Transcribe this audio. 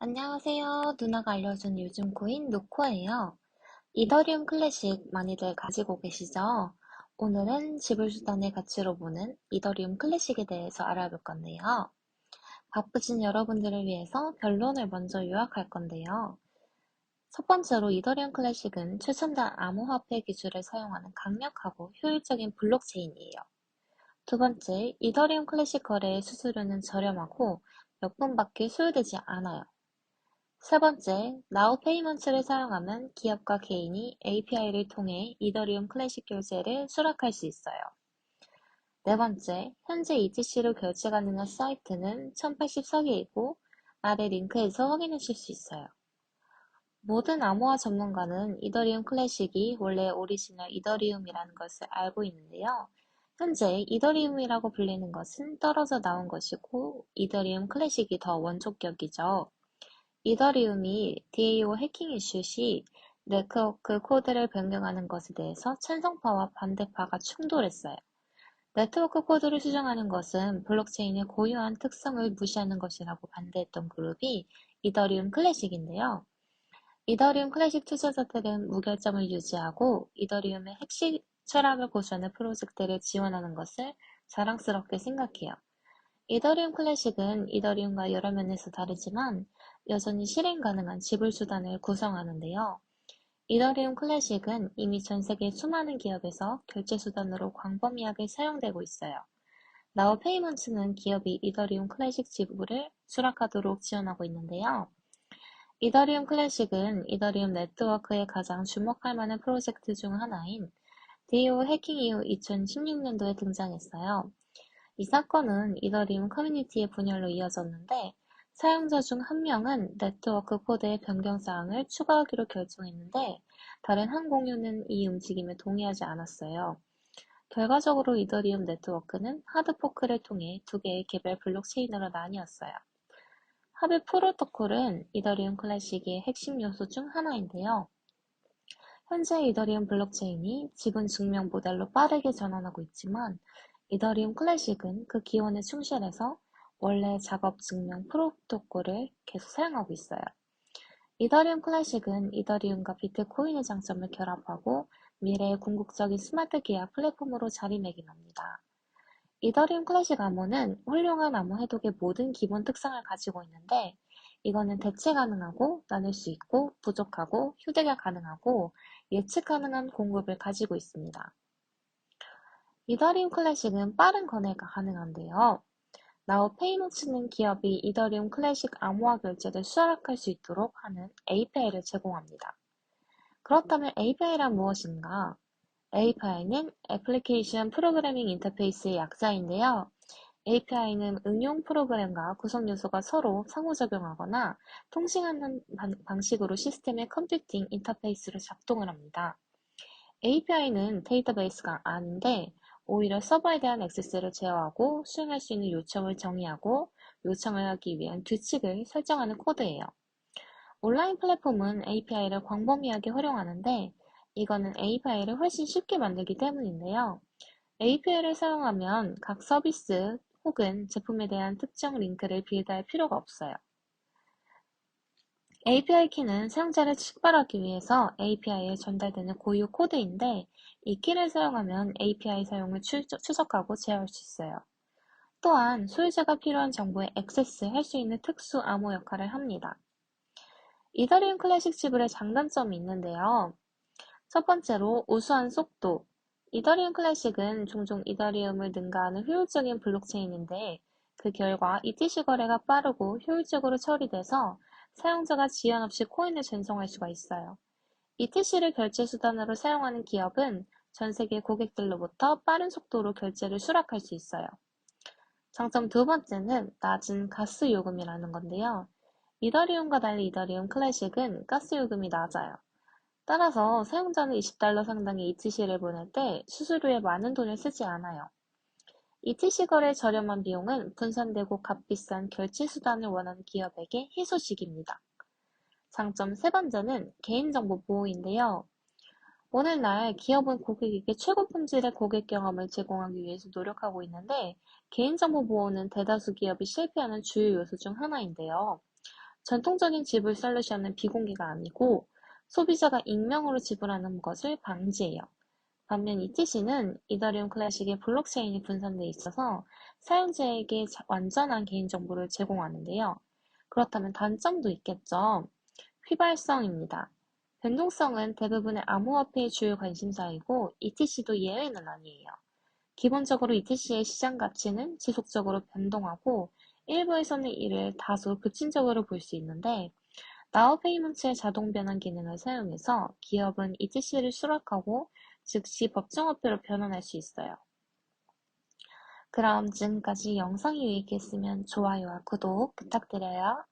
안녕하세요. 누나가 알려준 요즘 코인 노코예요. 이더리움 클래식 많이들 가지고 계시죠? 오늘은 지불수단의 가치로 보는 이더리움 클래식에 대해서 알아볼 건데요. 바쁘신 여러분들을 위해서 결론을 먼저 요약할 건데요. 첫 번째로 이더리움 클래식은 최첨단 암호화폐 기술을 사용하는 강력하고 효율적인 블록체인이에요. 두 번째, 이더리움 클래식 거래의 수수료는 저렴하고 몇 분밖에 소요되지 않아요. 세 번째, 나우 페이먼트를 사용하면 기업과 개인이 API를 통해 이더리움 클래식 결제를 수락할 수 있어요. 네 번째, 현재 ETC로 결제 가능한 사이트는 1084개이고 아래 링크에서 확인하실 수 있어요. 모든 암호화 전문가는 이더리움 클래식이 원래 오리지널 이더리움이라는 것을 알고 있는데요. 현재 이더리움이라고 불리는 것은 떨어져 나온 것이고 이더리움 클래식이 더 원초격이죠. 이더리움이 DAO 해킹 이슈 시 네트워크 코드를 변경하는 것에 대해서 찬성파와 반대파가 충돌했어요. 네트워크 코드를 수정하는 것은 블록체인의 고유한 특성을 무시하는 것이라고 반대했던 그룹이 이더리움 클래식인데요. 이더리움 클래식 투자자들은 무결점을 유지하고 이더리움의 핵심 철학을 고수하는 프로젝트를 지원하는 것을 자랑스럽게 생각해요. 이더리움 클래식은 이더리움과 여러 면에서 다르지만 여전히 실행 가능한 지불 수단을 구성하는데요. 이더리움 클래식은 이미 전 세계 수많은 기업에서 결제 수단으로 광범위하게 사용되고 있어요. 나우 페이먼트는 기업이 이더리움 클래식 지불을 수락하도록 지원하고 있는데요. 이더리움 클래식은 이더리움 네트워크의 가장 주목할 만한 프로젝트 중 하나인 DAO 해킹 이후 2016년도에 등장했어요. 이 사건은 이더리움 커뮤니티의 분열로 이어졌는데 사용자 중 한 명은 네트워크 코드의 변경 사항을 추가하기로 결정했는데 다른 한 공유는 이 움직임에 동의하지 않았어요. 결과적으로 이더리움 네트워크는 하드포크를 통해 두 개의 개별 블록체인으로 나뉘었어요. 합의 프로토콜은 이더리움 클래식의 핵심 요소 중 하나인데요. 현재 이더리움 블록체인이 지분 증명 모델로 빠르게 전환하고 있지만 이더리움 클래식은 그 기원에 충실해서 원래 작업 증명 프로토콜을 계속 사용하고 있어요. 이더리움 클래식은 이더리움과 비트코인의 장점을 결합하고 미래의 궁극적인 스마트 계약 플랫폼으로 자리매김합니다. 이더리움 클래식 암호는 훌륭한 암호 해독의 모든 기본 특성을 가지고 있는데 이거는 대체 가능하고 나눌 수 있고 부족하고 휴대가 가능하고 예측 가능한 공급을 가지고 있습니다. 이더리움 클래식은 빠른 거래가 가능한데요. 나우 페이먼츠는 기업이 이더리움 클래식 암호화 결제를 수락할 수 있도록 하는 API를 제공합니다. 그렇다면 API란 무엇인가? API는 애플리케이션 프로그래밍 인터페이스의 약자인데요. API는 응용 프로그램과 구성 요소가 서로 상호작용하거나 통신하는 방식으로 시스템의 컴퓨팅 인터페이스로 작동을 합니다. API는 데이터베이스가 아닌데 오히려 서버에 대한 액세스를 제어하고 수행할 수 있는 요청을 정의하고 요청을 하기 위한 규칙을 설정하는 코드예요. 온라인 플랫폼은 API를 광범위하게 활용하는데 이거는 API를 훨씬 쉽게 만들기 때문인데요. API를 사용하면 각 서비스 혹은 제품에 대한 특정 링크를 빌드할 필요가 없어요. API 키는 사용자를 식별하기 위해서 API에 전달되는 고유 코드인데 이 키를 사용하면 API 사용을 추적하고 제어할 수 있어요. 또한 소유자가 필요한 정보에 액세스할 수 있는 특수 암호 역할을 합니다. 이더리움 클래식 지불의 장단점이 있는데요. 첫 번째로 우수한 속도. 이더리움 클래식은 종종 이더리움을 능가하는 효율적인 블록체인인데 그 결과 ETC 거래가 빠르고 효율적으로 처리돼서 사용자가 지연 없이 코인을 전송할 수가 있어요. ETC를 결제 수단으로 사용하는 기업은 전 세계 고객들로부터 빠른 속도로 결제를 수락할 수 있어요. 장점 두 번째는 낮은 가스 요금이라는 건데요. 이더리움과 달리 이더리움 클래식은 가스 요금이 낮아요. 따라서 사용자는 20달러 상당의 ETC를 보낼 때 수수료에 많은 돈을 쓰지 않아요. ETC 거래 저렴한 비용은 분산되고 값비싼 결제 수단을 원하는 기업에게 희소식입니다. 장점 세 번째는 개인정보 보호인데요. 오늘날 기업은 고객에게 최고 품질의 고객 경험을 제공하기 위해서 노력하고 있는데 개인정보 보호는 대다수 기업이 실패하는 주요 요소 중 하나인데요. 전통적인 지불 솔루션은 비공개가 아니고 소비자가 익명으로 지불하는 것을 방지해요. 반면 ETC는 이더리움 클래식의 블록체인이 분산돼 있어서 사용자에게 완전한 개인정보를 제공하는데요. 그렇다면 단점도 있겠죠. 휘발성입니다. 변동성은 대부분의 암호화폐의 주요 관심사이고 ETC도 예외는 아니에요. 기본적으로 ETC의 시장 가치는 지속적으로 변동하고 일부에서는 이를 다소 급진적으로 볼 수 있는데 나우 페이먼트의 자동 변환 기능을 사용해서 기업은 ETC를 수락하고 즉시 법정화폐로 변환할 수 있어요. 그럼 지금까지 영상이 유익했으면 좋아요와 구독 부탁드려요.